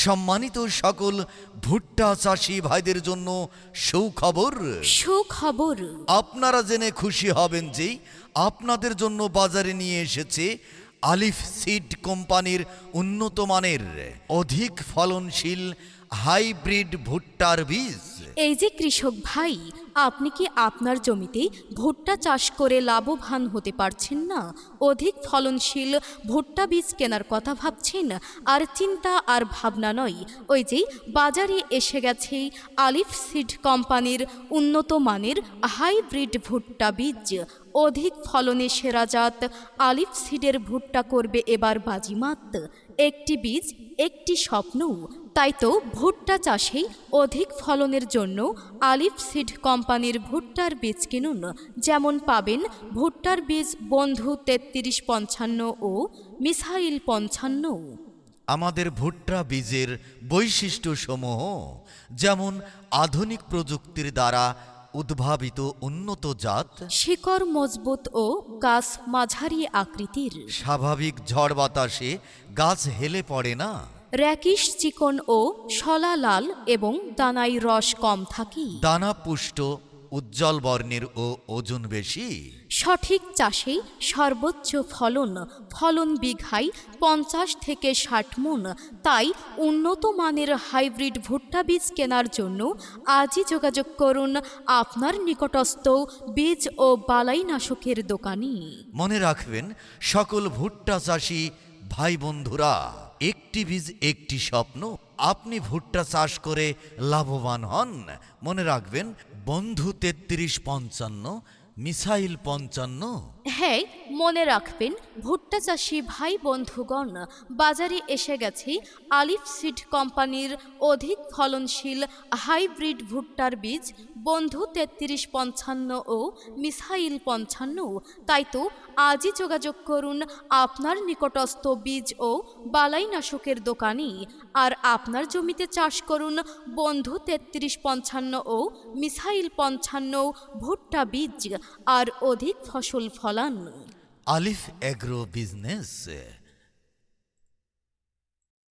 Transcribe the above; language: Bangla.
সম্মানিত সকল ভুট্টা চাষি ভাইদের জন্য সুখবর। সুখবর। আপনারা জেনে খুশি হবেন যে আপনাদের জন্য বাজারে নিয়ে এসেছে আলিফ সিড কোম্পানির উন্নত মানের অধিক ফলনশীল হাইব্রিড ভুট্টার বীজ। এই যে কৃষক ভাই আপনি কি আপনার জমিতে ভুট্টা চাষ করে লাভবান হতে পারছেন না? অধিক ফলনশীল ভুট্টা বীজ কেনার কথা ভাবছেন? আর চিন্তা আর ভাবনা নয়। ওই যে বাজারে এসে গেছে আলিফ সিড কোম্পানির উন্নত মানের হাইব্রিড ভুট্টা বীজ। অধিক ফলনে সেরা জাত আলিফ সিডের ভুট্টা করবে এবার বাজিমাত। একটি বীজ, একটি স্বপ্ন। তাই তো ভুট্টা চাষে অধিক ফলনের জন্য আলিফ সিড কোম্পানির ভুট্টার বীজ কিনুন। যেমন পাবেন ভুট্টার বীজ বন্ধু তেত্রিশ পঞ্চান্ন ও মিসাইল পঞ্চান্ন। আমাদের ভুট্টা বীজের বৈশিষ্ট্য সমূহ যেমন আধুনিক প্রযুক্তির দ্বারা উদ্ভাবিত উন্নত জাত শিকড় মজবুত ও গাছ মাঝারি আকৃতির। স্বাভাবিক ঝড় বাতাসে গাছ হেলে পড়ে না। র্যাকিশ চিকন ও শলা লাল এবং দানাই রস কম থাকে। দানা পুষ্ট উজ্জ্বল বর্ণের ও ওজন বেশি? সঠিক চাষে সর্বোচ্চ ফলন ফলন বিঘায় পঞ্চাশ থেকে ষাট মন। তাই উন্নত মানের হাইব্রিড ভুট্টা বীজ কেনার জন্য আজই যোগাযোগ করুন আপনার নিকটস্থ বীজ ও বালাইনাশকের দোকানে। মনে রাখবেন সকল ভুট্টা চাষি ভাই বন্ধুরা। একটি বীজ, একটি স্বপ্ন, আপনি ভুট্টা চাষ করে লাভবান হন। মনে রাখবেন, বন্ধু তেত্রিশ পঞ্চান্ন, মিসাইল পঞ্চান্ন। হ্যাঁ মনে রাখবেন, ভুট্টা চাষি ভাই বন্ধুগণ, বাজারে এসে গেছে আলিফ সিড কোম্পানির অধিক ফলনশীল হাইব্রিড ভুট্টার বীজ, বন্ধু তেত্রিশ পঞ্চান্ন ও মিসাইল পঞ্চান্ন। তাই তো আজই যোগাযোগ করুন আপনার নিকটস্থ বীজ ও বালাইনাশকের দোকানে। আর আপনার জমিতে চাষ করুন বন্ধু তেত্রিশ পঞ্চান্ন ও মিসাইল পঞ্চান্ন ভুট্টা বীজ, আর অধিক ফসল ফলান আলিফ এগ্রো বিজনেস